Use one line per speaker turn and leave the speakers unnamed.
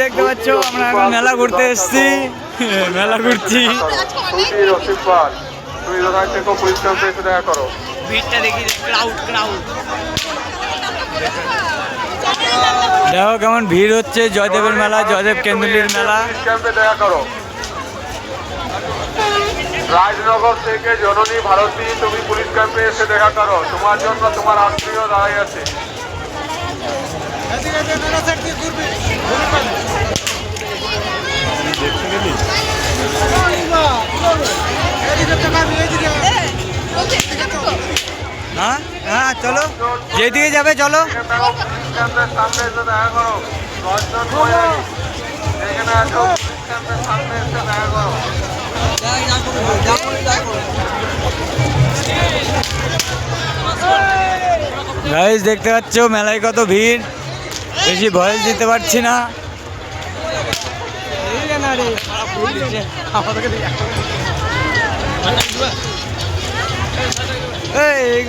দেখতে পাচ্ছ, আমরা এখন মেলা ঘুরতে এসেছি। মেলা ঘুরছি।
তুমি দোকান থেকে পুলিশ ক্যাম্পে এসে দেখা করো
দেখি কেমন ভিড় হচ্ছে, জয়দেবের মেলা, জয়দেব কেন্দুলির মেলা।
দেখা করো রাজনগর থেকে জননী ভারতী, তুমি পুলিশ ক্যাম্পে এসে দেখা করো। তোমার জন্য তোমার আত্মীয় দাঁড়াই আছে।
হ্যাঁ চলো। যেদিকে যাবে চলো। গাইজ দেখতে পাচ্ছ মেলায় কত ভিড়। বেশি ভয়েস দিতে পারছি না। এই,